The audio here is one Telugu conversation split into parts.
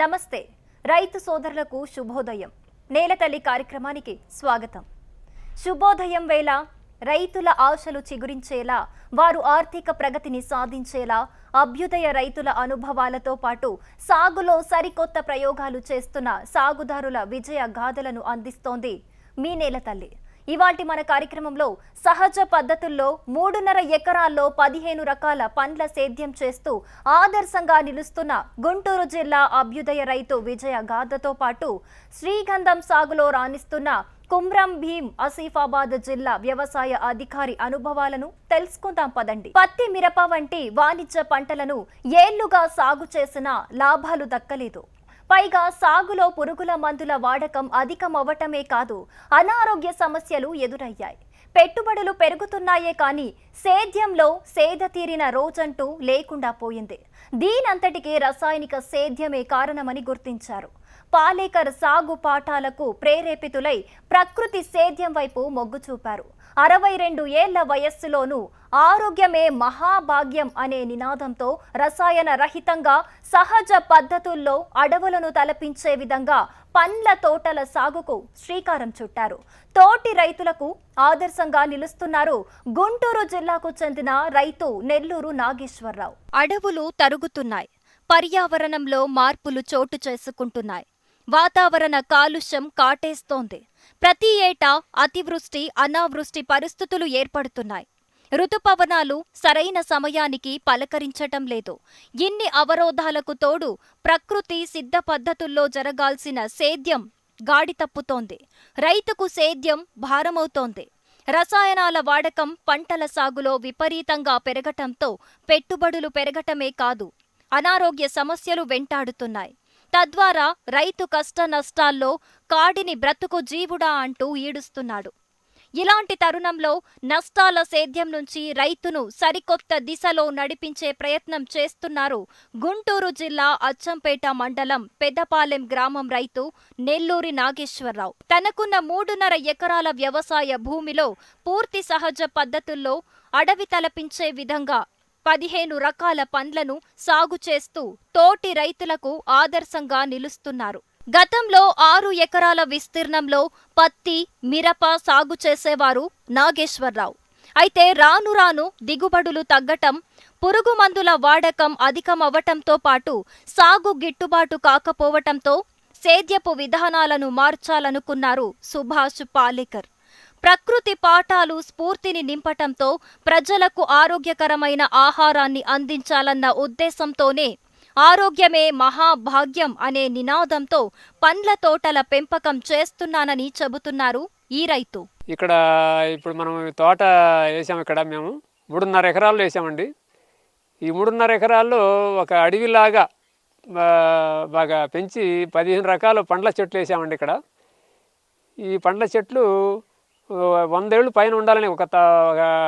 నమస్తే. రైతు సోదరులకు శుభోదయం. నేలతల్లి కార్యక్రమానికి స్వాగతం. శుభోదయం వేళ రైతుల ఆశలు చిగురించేలా వారు ఆర్థిక ప్రగతిని సాధించేలా అభ్యుదయ రైతుల అనుభవాలతో పాటు సాగులో సరికొత్త ప్రయోగాలు చేస్తున్న సాగుదారుల విజయ గాథలను అందిస్తోంది మీ నేలతల్లి. ఇవాటి మన కార్యక్రమంలో సహజ పద్ధతుల్లో మూడున్నర ఎకరాల్లో పదిహేను రకాల పండ్ల సేద్యం చేస్తూ ఆదర్శంగా నిలుస్తున్న గుంటూరు జిల్లా అభ్యుదయ రైతు విజయ గాథతో పాటు శ్రీగంధం సాగులో రాణిస్తున్న కుమ్రం భీం ఆసిఫాబాద్ జిల్లా వ్యవసాయ అధికారి అనుభవాలను తెలుసుకుందాం పదండి. పత్తి మిరప వంటి వాణిజ్య పంటలను ఏళ్ళుగా సాగు చేసినా లాభాలు దక్కలేదు. పైగా సాగులో పురుగుల మందుల వాడకం అధికమవ్వటమే కాదు అనారోగ్య సమస్యలు ఎదురయ్యాయి. పెట్టుబడులు పెరుగుతున్నాయే కానీ సేద్యంలో సేద తీరిన రోజంటూ లేకుండా పోయింది. దీనంతటికీ రసాయనిక సేద్యమే కారణమని గుర్తించారు. పాలేకర్ సాగు పాఠాలకు ప్రేరేపితులై ప్రకృతి సేద్యం వైపు మొగ్గు చూపారు. అరవై రెండు ఏళ్ళ వయస్సులోనూ ఆరోగ్యమే మహాభాగ్యం అనే నినాదంతో రసాయన రహితంగా సహజ పద్ధతుల్లో అడవులను తలపించే విధంగా పండ్ల తోటల సాగుకు శ్రీకారం చుట్టారు. తోటి రైతులకు ఆదర్శంగా నిలుస్తున్నారు గుంటూరు జిల్లాకు చెందిన రైతు నెల్లూరు నాగేశ్వరరావు. అడవులు తరుగుతున్నాయి. పర్యావరణంలో మార్పులు చోటు చేసుకుంటున్నాయి. వాతావరణ కాలుష్యం కాటేస్తోంది. ప్రతి ఏటా అతివృష్టి అనావృష్టి పరిస్థితులు ఏర్పడుతున్నాయి. ఋతుపవనాలు సరైన సమయానికి పలకరించటం లేదు. ఇన్ని అవరోధాలకు తోడు ప్రకృతి సిద్ధ పద్ధతుల్లో జరగాల్సిన సేద్యం గాడి తప్పుతోంది. రైతుకు సేద్యం భారమవుతోంది. రసాయనాల వాడకం పంటల సాగులో విపరీతంగా పెరగటంతో పెట్టుబడులు పెరగటమే కాదు అనారోగ్య సమస్యలు వెంటాడుతున్నాయి. తద్వారా రైతు కష్ట నష్టాల్లో కాడిని బ్రతుకు జీవుడా అంటూ ఈడుస్తున్నాడు ఇలాంటి తరుణంలో నష్టాల సేద్యం నుంచి రైతును సరికొత్త దిశలో నడిపించే ప్రయత్నం చేస్తున్నారు గుంటూరు జిల్లా అచ్చంపేట మండలం పెద్దపాలెం గ్రామం రైతు నెల్లూరి నాగేశ్వరరావు. తనకున్న మూడున్నర ఎకరాల వ్యవసాయ భూమిలో పూర్తి సహజ పద్ధతుల్లో అడవి తలపించే విధంగా పదిహేను రకాల పండ్లను సాగు చేస్తూ తోటి రైతులకు ఆదర్శంగా నిలుస్తున్నారు. గతంలో ఆరు ఎకరాల విస్తీర్ణంలో పత్తి మిరప సాగు చేసేవారు నాగేశ్వరరావు. అయితే రాను రాను దిగుబడులు తగ్గటం పురుగు మందుల వాడకం అధికమవ్వటంతో పాటు సాగు గిట్టుబాటు కాకపోవటంతో సేద్యపు విధానాలను మార్చాలనుకున్నారు సుభాష్ పాలేకర్. ప్రకృతి పాఠాలు స్ఫూర్తిని నింపటంతో ప్రజలకు ఆరోగ్యకరమైన ఆహారాన్ని అందించాలన్న ఉద్దేశంతోనే ఆరోగ్యమే మహాభాగ్యం అనే నినాదంతో పండ్ల తోటల పెంపకం చేస్తున్నానని చెబుతున్నారు ఈ రైతు. ఇక్కడ ఇప్పుడు మనం తోట వేసాము ఇక్కడ మేము. మూడున్నర ఎకరాల్లో వేసామండి. ఈ మూడున్నర ఎకరాల్లో ఒక అడవిలాగా బాగా పెంచి పదిహేను రకాల పండ్ల చెట్లు వేసామండి ఇక్కడ. ఈ పండ్ల చెట్లు వందేళ్ళు పైన ఉండాలని ఒక త-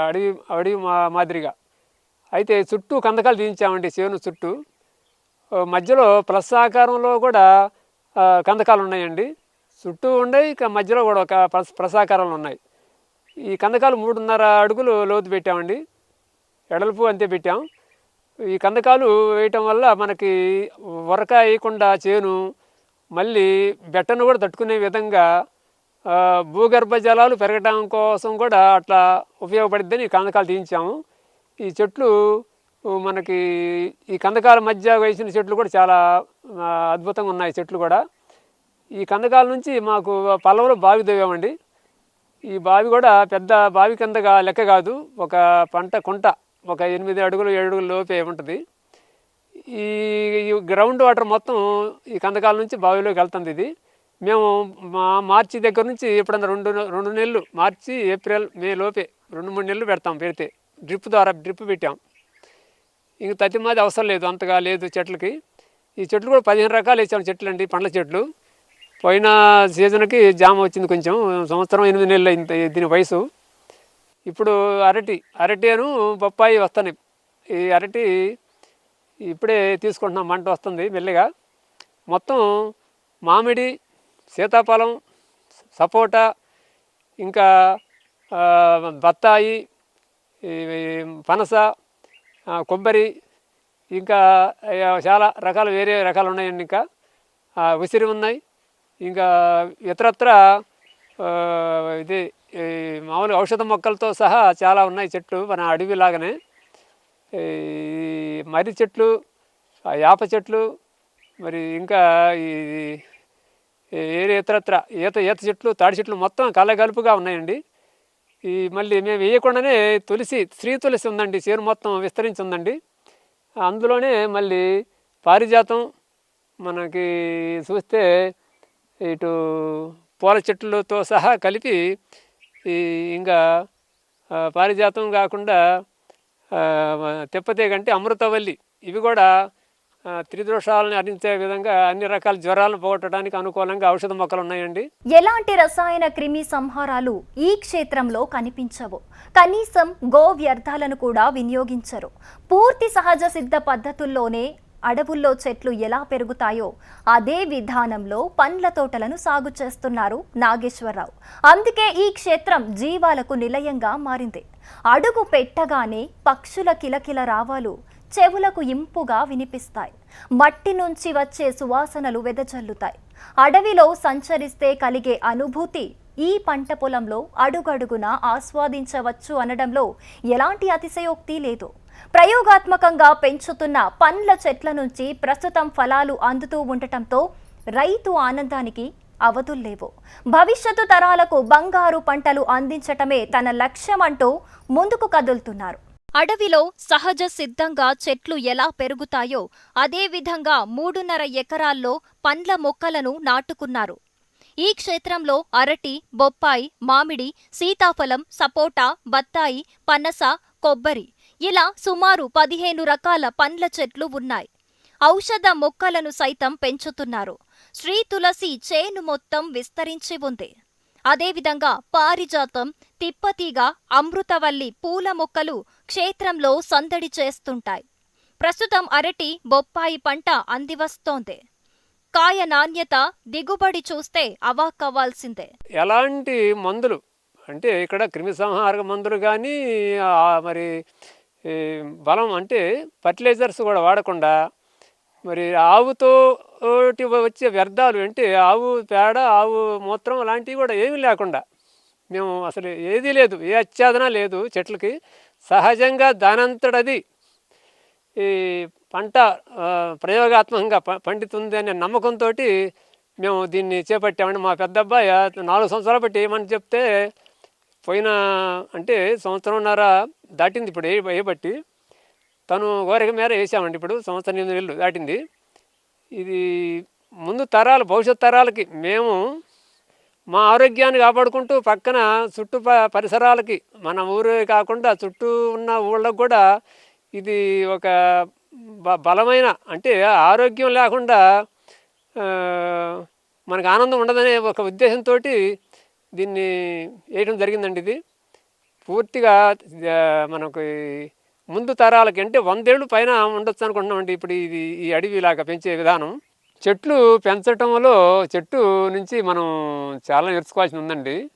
అడవి అడవి మా మాదిరిగా. అయితే చుట్టూ కందకాలు తీయించామండి చేను చుట్టూ. మధ్యలో ప్లస్ ఆకారంలో కూడా కందకాలు ఉన్నాయండి చుట్టూ ఉన్నాయి ఇక మధ్యలో కూడా ఒక ప్లస్ ఉన్నాయి. ఈ కందకాలు మూడున్నర అడుగులు లోతు పెట్టామండి. ఎడల్పు అంతే పెట్టాం. ఈ కందకాలు వేయటం వల్ల మనకి వరక వేయకుండా చేను మళ్ళీ బెట్టను కూడా తట్టుకునే విధంగా భూగర్భ జలాలు పెరగడం కోసం కూడా అట్లా ఉపయోగపడిద్దని ఈ కందకాలు తీయించాము. ఈ చెట్లు మనకి ఈ కందకాల మధ్య వేసిన చెట్లు కూడా చాలా అద్భుతంగా ఉన్నాయి చెట్లు కూడా. ఈ కందకాల నుంచి మాకు పొలంలో బావి తవ్వామండి ఈ బావి కూడా పెద్ద బావి కిందగా లెక్క కాదు ఒక పంట కుంట ఒక ఎనిమిది అడుగులు ఏడు అడుగులు లోపే ఉంటుంది ఈ గ్రౌండ్ వాటర్ మొత్తం ఈ కందకాల నుంచి బావిలోకి వెళ్తుంది ఇది. మేము మా మార్చి దగ్గర నుంచి ఎప్పుడన్నా రెండు రెండు నెలలు మార్చి ఏప్రిల్ మే లోపే రెండు మూడు నెలలు పెడతాం పెడితే డ్రిప్ ద్వారా డ్రిప్ పెట్టాం. ఇంక తతి మాది అవసరం లేదు అంతగా లేదు చెట్లకి. ఈ చెట్లు కూడా పదిహేను రకాలు వేసాం చెట్లు అండి పండ్ల చెట్లు. పోయిన సీజన్కి జామ వచ్చింది కొంచెం సంవత్సరం ఎనిమిది నెలలు అయింది దీని వయసు. ఇప్పుడు అరటి అరటి అను బొప్పాయి వస్తున్నాయి ఈ అరటి ఇప్పుడే తీసుకుంటున్నాం మంట వస్తుంది మెల్లిగా. మొత్తం మామిడి సీతాఫలం సపోటా ఇంకా బత్తాయి పనస కొబ్బరి ఇంకా చాలా రకాలు వేరే రకాలు ఉన్నాయండి ఇంకా. ఉసిరి ఉన్నాయి. ఇంకా ఇతరత్ర ఇది ఈ మామూలు ఔషధ మొక్కలతో సహా చాలా ఉన్నాయి చెట్లు మన అడవిలాగానే. ఈ మర్రి చెట్లు వేప చెట్లు మరి ఇంకా ఈ ఏరే ఇతరత్ర ఈత ఈత చెట్లు తాడి చెట్లు మొత్తం కలగలుపుగా ఉన్నాయండి. ఈ మళ్ళీ మేము వేయకుండానే తులసి శ్రీ తులసి ఉందండి చేరు మొత్తం విస్తరించి ఉందండి అందులోనే మళ్ళీ పారిజాతం మనకి చూస్తే ఇటు పూల చెట్లతో సహా కలిపి ఈ ఇంకా పారిజాతం కాకుండా తెప్పతే కంటే అమృతవల్లి ఇవి కూడా త్రిదోషాలను అందించే విధంగా అన్ని రకాల జ్వరాలను పోగొట్టడానికి అనుకూలంగా ఔషధ మొక్కలు ఉన్నాయండి. ఎలాంటి రసాయన క్రిమి సంహారాలు ఈ క్షేత్రంలో కనిపించవు? కనీసం గో వ్యర్థాలను కూడా వినియోగించరు. పూర్తి సహజ సిద్ధ పద్ధతుల్లోనే అడవుల్లో చెట్లు ఎలా పెరుగుతాయో అదే విధానంలో పండ్ల తోటలను సాగు చేస్తున్నారు నాగేశ్వరరావు. అందుకే ఈ క్షేత్రం జీవాలకు నిలయంగా మారింది. అడుగు పెట్టగానే పక్షుల కిలకిల రావాలు చెవులకు ఇంపుగా వినిపిస్తాయి. మట్టి నుంచి వచ్చే సువాసనలు వెదజల్లుతాయి. అడవిలో సంచరిస్తే కలిగే అనుభూతి ఈ పంట పొలంలో అడుగడుగునా ఆస్వాదించవచ్చు అనడంలో ఎలాంటి అతిశయోక్తి లేదు. ప్రయోగాత్మకంగా పెంచుతున్న పండ్ల చెట్ల నుంచి ప్రస్తుతం ఫలాలు అందుతూ ఉండటంతో రైతు ఆనందానికి అవధుల్లేవు భవిష్యత్తు తరాలకు బంగారు పంటలు అందించటమే తన లక్ష్యం అంటూ ముందుకు కదులుతున్నారు. అడవిలో సహజ సిద్ధంగా చెట్లు ఎలా పెరుగుతాయో అదేవిధంగా మూడున్నర ఎకరాల్లో పండ్ల మొక్కలను నాటుకున్నారు. ఈ క్షేత్రంలో అరటి బొప్పాయి మామిడి సీతాఫలం సపోటా బత్తాయి పనస కొబ్బరి ఇలా సుమారు పదిహేను రకాల పండ్ల చెట్లు ఉన్నాయి. ఔషధ మొక్కలను సైతం పెంచుతున్నారు. శ్రీ తులసి చేను మొత్తం విస్తరించి ఉంది. అదేవిధంగా పారిజాతం తిప్పతీగ అమృతవల్లి పూల మొక్కలు క్షేత్రంలో సందడి చేస్తుంటాయి. ప్రస్తుతం అరటి బొప్పాయి పంట అందివస్తోంది. కాయ నాణ్యత దిగుబడి చూస్తే అవాక్కవ్వాల్సిందే. ఎలాంటి మందులు? అంటే ఇక్కడ క్రిమిసంహారక మందులు కానీ మరి బలం అంటే ఫర్టిలైజర్స్ కూడా వాడకుండా మరి ఆవుతో వచ్చే వ్యర్థాలు అంటే ఆవు పేడ ఆవు మూత్రం అలాంటివి కూడా ఏమీ లేకుండా మేము అసలు ఏదీ లేదు ఏ అత్యాదన లేదు చెట్లకి. సహజంగా దానంతటది ఈ పంట ప్రయోగాత్మకంగా పండుతుంది అనే నమ్మకంతో మేము దీన్ని చేపట్టామండి. మా పెద్ద అబ్బాయి నాలుగు సంవత్సరాలు బట్టి ఏమని చెప్తే పోయిన అంటే సంవత్సరంన్నర దాటింది ఇప్పుడు ఏ బట్టి. తను కోరిక మేర వేసామండి ఇప్పుడు సంవత్సరం ఎనిమిది వేలు దాటింది. ఇది ముందు తరాలు భవిష్యత్ తరాలకి మేము మా ఆరోగ్యాన్ని కాపాడుకుంటూ పక్కన చుట్టూ పరిసరాలకి మన ఊరే కాకుండా చుట్టూ ఉన్న ఊళ్ళకు కూడా ఇది ఒక బ- బలమైన అంటే ఆరోగ్యం లేకుండా మనకు ఆనందం ఉండదనే ఒక ఉద్దేశంతో దీన్ని వేయడం జరిగిందండి ఇది. పూర్తిగా మనకు ముందు తరాలకి అంటే వందేళ్ళు పైన ఉండొచ్చు అనుకుంటున్నామండి. ఇప్పుడు ఇది ఈ అడవిలాగా పెంచే విధానం. చెట్లు పెంచటంలో చెట్టు నుంచి మనం చాలా నేర్చుకోవాల్సి ఉందండి.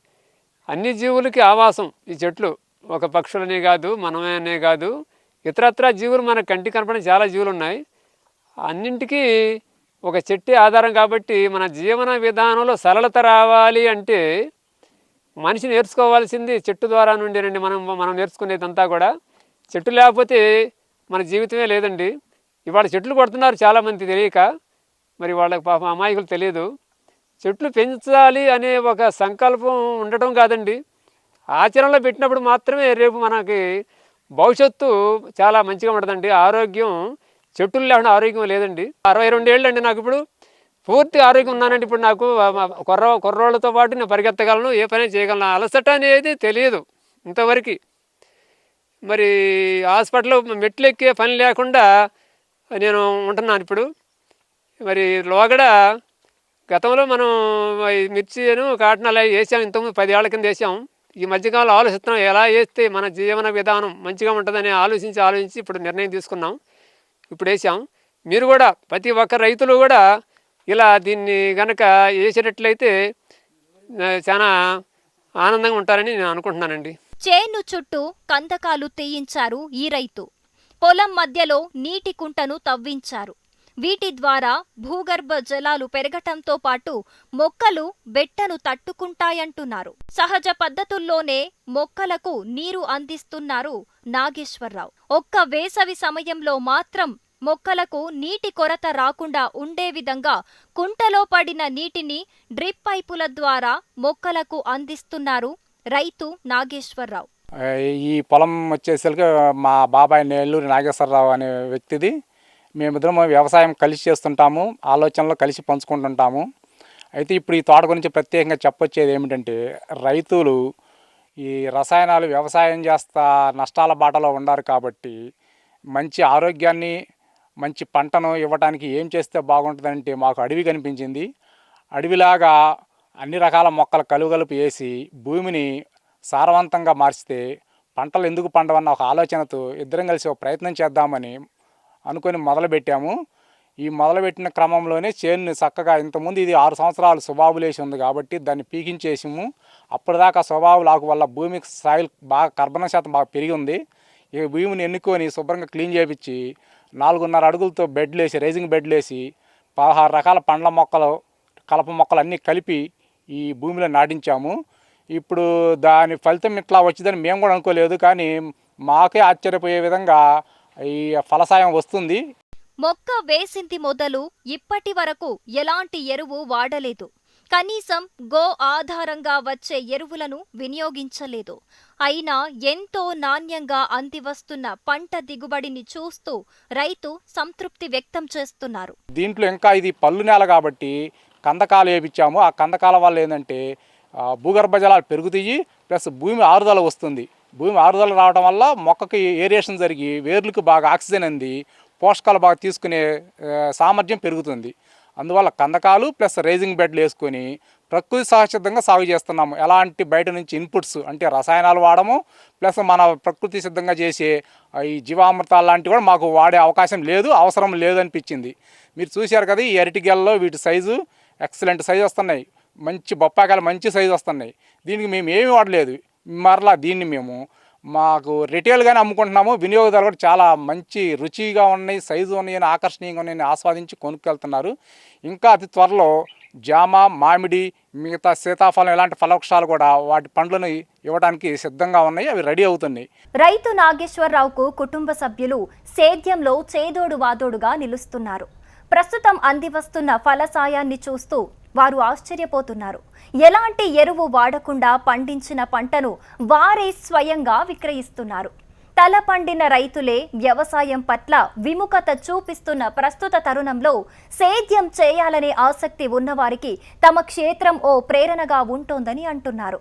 అన్ని జీవులకి ఆవాసం ఈ చెట్లు. ఒక పక్షులనే కాదు మనమేనే కాదు. ఇతరత్ర జీవులు మన కంటి కనపడిన చాలా జీవులు ఉన్నాయి అన్నింటికీ ఒక చెట్టే ఆధారం కాబట్టి మన జీవన విధానంలో సరళత రావాలి అంటే మనిషి నేర్చుకోవాల్సింది చెట్టు ద్వారా నుండేనండి మనం మనం నేర్చుకునేదంతా కూడా. చెట్టు లేకపోతే మన జీవితమే లేదండి. ఇవాళ చెట్లు కొడుతున్నారు చాలామంది తెలియక మరి వాళ్ళకి పాపం అమాయకులు తెలియదు. చెట్లు పెంచాలి అనే ఒక సంకల్పం ఉండటం కాదండి. ఆచరణలో పెట్టినప్పుడు మాత్రమే రేపు మనకి భవిష్యత్తు చాలా మంచిగా ఉంటుందండి. ఆరోగ్యం చెట్టులు లేకుండా ఆరోగ్యం లేదండి. అరవై రెండు ఏళ్ళు అండి నాకు ఇప్పుడు. పూర్తి ఆరోగ్యం ఉన్నానండి ఇప్పుడు నాకు. కుర్ర కుర్రోళ్ళతో పాటు నేను పరిగెత్తగలను ఏ పని చేయగలను అలసట అనేది తెలియదు ఇంతవరకు. మరి హాస్పిటల్లో మెట్లు ఎక్కే పని లేకుండా నేను ఉంటున్నాను ఇప్పుడు. మరి లోగడ గతంలో మనం మిర్చిను కాటన్ అలా వేసాం. ఇంతకుముందు పది ఏళ్ళ కింద వేసాం. ఈ మధ్యకాలంలో ఆలోచిస్తున్నాం ఎలా వేస్తే మన జీవన విధానం మంచిగా ఉంటుందని ఆలోచించి ఆలోచించి ఇప్పుడు నిర్ణయం తీసుకున్నాం. ఇప్పుడు వేసాం. మీరు కూడా ప్రతి ఒక్క రైతులు కూడా ఇలా దీన్ని కనుక వేసేటట్లయితే చాలా ఆనందంగా ఉంటారని నేను అనుకుంటున్నానండి. చేను చుట్టూ కందకాలు తీయించారు ఈ రైతు. పొలం మధ్యలో నీటి కుంటను తవ్వించారు. వీటి ద్వారా భూగర్భ జలాలు పెరగటంతో పాటు మొక్కలు బెట్టను తట్టుకుంటాయంటున్నారు. సహజ పద్ధతుల్లోనే మొక్కలకు నీరు అందిస్తున్నారు నాగేశ్వరరావు. ఒక్క వేసవి సమయంలో మాత్రం మొక్కలకు నీటి కొరత రాకుండా ఉండే విధంగా కుంటలో పడిన నీటిని డ్రిప్ పైపుల ద్వారా మొక్కలకు అందిస్తున్నారు రైతు నాగేశ్వరరావు. ఈ పొలం వచ్చేసరికి మా బాబాయ్ నెల్లూరు నాగేశ్వరరావు అనే వ్యక్తిది. మేమిద్దరం వ్యవసాయం కలిసి చేస్తుంటాము ఆలోచనలు కలిసి పంచుకుంటుంటాము. అయితే ఇప్పుడు ఈ తోట గురించి ప్రత్యేకంగా చెప్పొచ్చేది ఏమిటంటే రైతులు ఈ రసాయనాలు వ్యవసాయం చేస్తా నష్టాల బాటలో ఉన్నారు కాబట్టి మంచి ఆరోగ్యాన్ని మంచి పంటను ఇవ్వడానికి ఏం చేస్తే బాగుంటుందంటే మాకు అడవి కనిపించింది. అడవిలాగా అన్ని రకాల మొక్కలు కలుగలుపు వేసి భూమిని సారవంతంగా మార్చితే పంటలు ఎందుకు పండవన్న ఒక ఆలోచనతో ఇద్దరం కలిసి ఒక ప్రయత్నం చేద్దామని అనుకొని మొదలుపెట్టాము. ఈ మొదలుపెట్టిన క్రమంలోనే చేనుని చక్కగా ఇంతకుముందు ఇది ఆరు సంవత్సరాలు సుబాబులేసి ఉంది కాబట్టి దాన్ని పీకించేసాము. అప్పటిదాకా స్వభావులు ఆకు వల్ల భూమికి సాయిల్ బాగా కర్బన శాతం బాగా పెరిగి ఉంది. ఈ భూమిని ఎన్నుకొని శుభ్రంగా క్లీన్ చేపించి నాలుగున్నర అడుగులతో బెడ్లు వేసి రైజింగ్ బెడ్లు వేసి పదహారు రకాల పండ్ల మొక్కలు కలప మొక్కలు అన్నీ కలిపి ఈ భూమిలో నాటించాము. ఇప్పుడు దాని ఫలితం ఇట్లా వచ్చిందని మేము కూడా అనుకోలేదు. కానీ మాకే ఆశ్చర్యపోయే విధంగా ఈ ఫలసాయం వస్తుంది. మొక్క వేసింది మొదలు ఇప్పటి వరకు ఎలాంటి ఎరువు వాడలేదు. కనీసం గో ఆధారంగా వచ్చే ఎరువులను వినియోగించలేదు. అయినా ఎంతో నాణ్యంగా అందివస్తున్న పంట దిగుబడిని చూస్తూ రైతు సంతృప్తి వ్యక్తం చేస్తున్నారు. దీంట్లో ఇంకా ఇది పళ్ళు నేల కాబట్టి కందకాలు వేయించాము ఆ కందకాల వల్ల ఏంటంటే భూగర్భ జలాలు పెరుగుతాయి ప్లస్ భూమి ఆరుదల వస్తుంది. భూమి ఆరుదల రావడం వల్ల మొక్కకి ఏరియేషన్ జరిగి వేర్లకు బాగా ఆక్సిజన్ అంది పోషకాలు బాగా తీసుకునే సామర్థ్యం పెరుగుతుంది. అందువల్ల కందకాలు ప్లస్ రైజింగ్ బెడ్లు వేసుకొని ప్రకృతి సహసిద్ధంగా సాగు చేస్తున్నాము. ఎలాంటి బయట నుంచి ఇన్పుట్స్ అంటే రసాయనాలు వాడము ప్లస్ మన ప్రకృతి సిద్ధంగా చేసే ఈ జీవామృతాలు లాంటివి కూడా మాకు వాడే అవకాశం లేదు అవసరం లేదు అనిపించింది. మీరు చూశారు కదా ఈ అరటిగెల్లో వీటి సైజు ఎక్సలెంట్ సైజ్ వస్తున్నాయి. మంచి బొప్పాకాయలు మంచి సైజు వస్తున్నాయి. దీనికి మేము ఏమి వాడలేదు. మరలా దీన్ని మేము మాకు రిటైల్గానే అమ్ముకుంటున్నాము. వినియోగదారులు కూడా చాలా మంచి రుచిగా ఉన్నాయి సైజు ఉన్నాయని ఆకర్షణీయంగా ఉన్నాయని ఆస్వాదించి కొనుక్కెళ్తున్నారు. ఇంకా అతి త్వరలో జామ మామిడి మిగతా సీతాఫలం ఇలాంటి ఫలవృక్షాలు కూడా వాటి పండ్లను ఇవ్వడానికి సిద్ధంగా ఉన్నాయి. అవి రెడీ అవుతున్నాయి. రైతు నాగేశ్వరరావుకు కుటుంబ సభ్యులు సేద్యంలో చేదోడు వాదోడుగా నిలుస్తున్నారు. ప్రస్తుతం అందివస్తున్న ఫలసాయాన్ని చూస్తూ వారు ఆశ్చర్యపోతున్నారు. ఎలాంటి ఎరువు వాడకుండా పండించిన పంటను వారే స్వయంగా విక్రయిస్తున్నారు. తల పండిన రైతులే వ్యవసాయం పట్ల విముఖత చూపిస్తున్న ప్రస్తుత తరుణంలో సేద్యం చేయాలనే ఆసక్తి ఉన్నవారికి తమ క్షేత్రం ఓ ప్రేరణగా ఉంటోందని అంటున్నారు.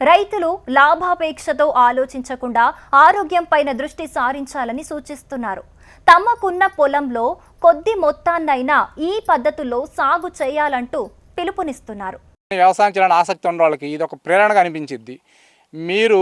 రైతులు లాభాపేక్షతో ఆలోచించకుండా ఆరోగ్యం పైన దృష్టి సారించాలని సూచిస్తున్నారు. తమకున్న పొలంలో కొద్ది మొత్తాన్నైనా ఈ పద్ధతుల్లో సాగు చేయాలంటూ పిలుపునిస్తున్నారు. వ్యవసాయం చేయాలని ఆసక్తి ఉన్న వాళ్ళకి ఇది ఒక ప్రేరణగా అనిపించింది మీరు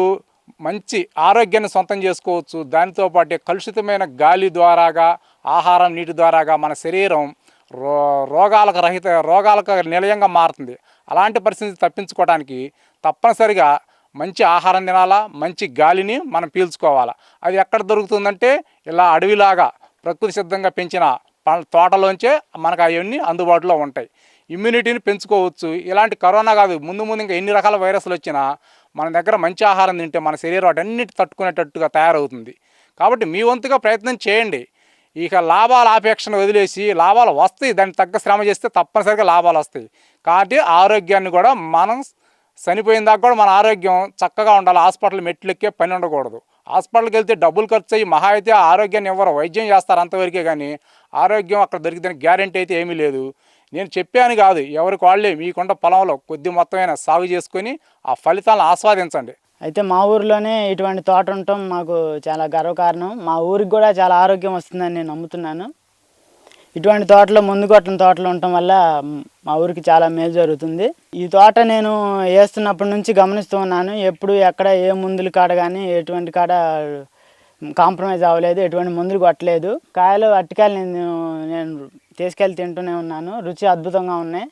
మంచి ఆరోగ్యాన్ని సొంతం చేసుకోవచ్చు. దానితోపాటు కలుషితమైన గాలి ద్వారాగా ఆహారం నీటి ద్వారాగా మన శరీరం రో రోగాలకు రహిత రోగాలకు నిలయంగా మారుతుంది. అలాంటి పరిస్థితి తప్పించుకోవడానికి తప్పనిసరిగా మంచి ఆహారం తినాలా మంచి గాలిని మనం పీల్చుకోవాలా. అది ఎక్కడ దొరుకుతుందంటే ఇలా అడవిలాగా ప్రకృతి సిద్ధంగా పెంచిన ప- తోటలోంచే మనకు అవన్నీ అందుబాటులో ఉంటాయి. ఇమ్యూనిటీని పెంచుకోవచ్చు. ఇలాంటి కరోనా కాదు ముందు ముందు ఇంకా ఎన్ని రకాల వైరస్లు వచ్చినా మన దగ్గర మంచి ఆహారం తింటే మన శరీరం వాటన్నిటి తట్టుకునేటట్టుగా తయారవుతుంది. కాబట్టి మీ వంతుగా ప్రయత్నం చేయండి. ఇక లాభాల ఆపేక్షను వదిలేసి లాభాలు వస్తాయి దానికి తగ్గ శ్రమ చేస్తే తప్పనిసరిగా లాభాలు వస్తాయి. కాబట్టి ఆరోగ్యాన్ని కూడా మనం చనిపోయిన దాకా కూడా మన ఆరోగ్యం చక్కగా ఉండాలి. హాస్పిటల్ మెట్లు ఎక్కే పని ఉండకూడదు. హాస్పిటల్కి వెళ్తే డబ్బులు ఖర్చు అయ్యి మహా అయితే ఆరోగ్యాన్ని ఇవ్వరు వైద్యం చేస్తారు అంతవరకే కానీ ఆరోగ్యం అక్కడ దొరికితే గ్యారంటీ అయితే ఏమీ లేదు. నేను చెప్పాను కాదు ఎవరికి వాళ్ళే మీకుండ పొలంలో కొద్ది మొత్తమైన సాగు చేసుకొని ఆ ఫలితాలను ఆస్వాదించండి. అయితే మా ఊరిలోనే ఇటువంటి తోట ఉండటం మాకు చాలా గర్వకారణం. మా ఊరికి కూడా చాలా ఆరోగ్యం వస్తుందని నేను నమ్ముతున్నాను. ఇటువంటి తోటలో ముందు కొట్టిన తోటలు ఉండటం వల్ల మా ఊరికి చాలా మేలు జరుగుతుంది. ఈ తోట నేను వేస్తున్నప్పటి నుంచి గమనిస్తూ ఉన్నాను. ఎప్పుడు ఎక్కడ ఏ మందులు కాడ కానీ ఎటువంటి కాడ కాంప్రమైజ్ అవ్వలేదు ఎటువంటి మందులు కొట్టలేదు. కాయలు అట్టికాయలు నేను నేను తీసుకెళ్ళి తింటూనే ఉన్నాను. రుచి అద్భుతంగా ఉన్నాయి.